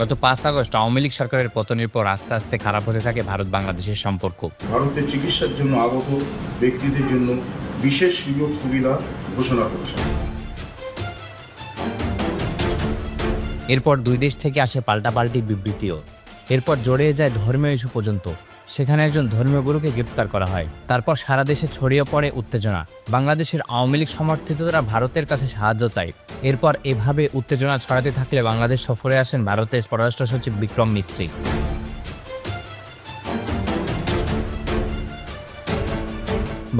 গত পাঁচ আগস্ট আওয়ামী লীগ সরকারের পতনের পর আস্তে আস্তে খারাপ হতে থাকে ভারত বাংলাদেশের সম্পর্ক। ভারতে চিকিৎসার জন্য আগত ব্যক্তিদের জন্য বিশেষ সুযোগ সুবিধা ঘোষণা করছে। এরপর দুই দেশ থেকে আসে পাল্টাপাল্টি বিবৃতিও। এরপর জড়িয়ে যায় ধর্মীয় ইস্যু পর্যন্ত। সেখানে একজন ধর্মীয় গুরুকে গ্রেপ্তার করা হয়। তারপর সারা দেশে ছড়িয়ে পড়ে উত্তেজনা। বাংলাদেশের আওয়ামী লীগ সমর্থিতরা ভারতের কাছে সাহায্য চায়। এরপর এভাবে উত্তেজনা ছড়াতে থাকলে বাংলাদেশ সফরে আসেন ভারতের পররাষ্ট্র সচিব বিক্রম মিস্ত্রি।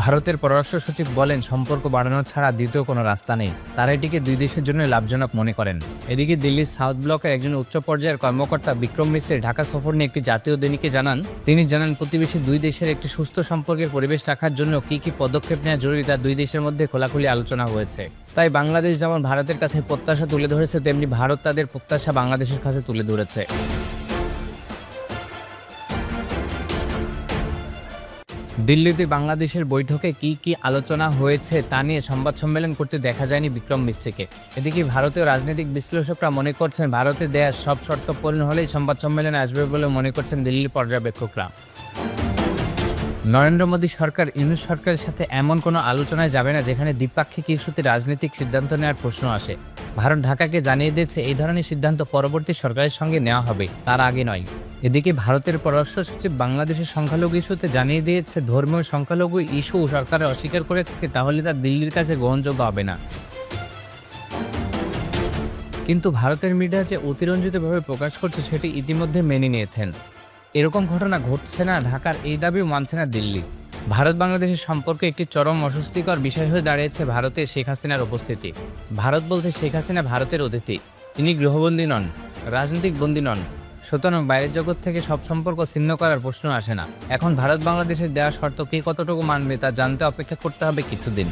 ভারতের পররাষ্ট্র সচিব বলেন, সম্পর্ক বাড়ানো ছাড়া দ্বিতীয় কোনো রাস্তা নেই। তারা এটিকে দুই দেশের জন্য লাভজনক মনে করেন। এদিকে দিল্লির সাউথ ব্লকের একজন উচ্চ পর্যায়ের কর্মকর্তা বিক্রম মিশ্রের ঢাকা সফর নিয়ে একটি জাতীয় দৈনিকে জানান, তিনি জানান, প্রতিবেশী দুই দেশের একটি সুস্থ সম্পর্কের পরিবেশ রাখার জন্য কি কি পদক্ষেপ নেওয়া জরুরি তা দুই দেশের মধ্যে খোলাখুলি আলোচনা হয়েছে। তাই বাংলাদেশ যেমন ভারতের কাছে প্রত্যাশা তুলে ধরেছে, তেমনি ভারত তাদের প্রত্যাশা বাংলাদেশের কাছে তুলে ধরেছে। দিল্লিতে বাংলাদেশের বৈঠকে কি কি আলোচনা হয়েছে তা নিয়ে সংবাদ সম্মেলন করতে দেখা যায়নি বিক্রম মিস্ত্রিকে। এদিকে ভারতীয় রাজনৈতিক বিশ্লেষকরা মনে করছেন ভারতে দেয়া সব শর্ত পূরণ হলেই সংবাদ সম্মেলনে আসবে বলে মনে করছেন দিল্লির পর্যবেক্ষকরা। নরেন্দ্র মোদী সরকার, ইউনুস সরকারের সাথে এমন কোনো আলোচনায় যাবে না যেখানে দ্বিপাক্ষিক ইস্যুতে রাজনৈতিক সিদ্ধান্ত নেওয়ার প্রশ্ন আসে। ভারত ঢাকাকে জানিয়ে দিয়েছে, এই ধরনের সিদ্ধান্ত পরবর্তী সরকারের সঙ্গে নেওয়া হবে, তার আগে নয়। এদিকে ভারতের পররাষ্ট্র সচিব বাংলাদেশের সংখ্যালঘু ইস্যুতে জানিয়ে দিয়েছে, ধর্মীয় সংখ্যালঘু ইস্যু সরকার অস্বীকার করে থাকে, তাহলে তা দিল্লির কাছে গ্রহণযোগ্য হবে না। কিন্তু ভারতের মিডিয়া যে অতিরঞ্জিতভাবে প্রকাশ করছে, সেটি ইতিমধ্যে মেনে নিয়েছেন। এরকম ঘটনা ঘটছে না, ঢাকার এই দাবিও মানছে না দিল্লি। ভারত বাংলাদেশের সম্পর্কে একটি চরম অস্বস্তিকর বিষয় হয়ে দাঁড়িয়েছে ভারতে শেখ হাসিনার উপস্থিতি। ভারত বলছে, শেখ হাসিনা ভারতের অতিথি। তিনি গৃহবন্দী নন, রাজনৈতিক বন্দী নন। সুতরাং বাইরের জগৎ থেকে সব সম্পর্ক ছিন্ন করার প্রশ্ন আসে না। এখন ভারত বাংলাদেশের দেওয়া শর্ত কে কতটুকু মানবে তা জানতে অপেক্ষা করতে হবে কিছুদিন।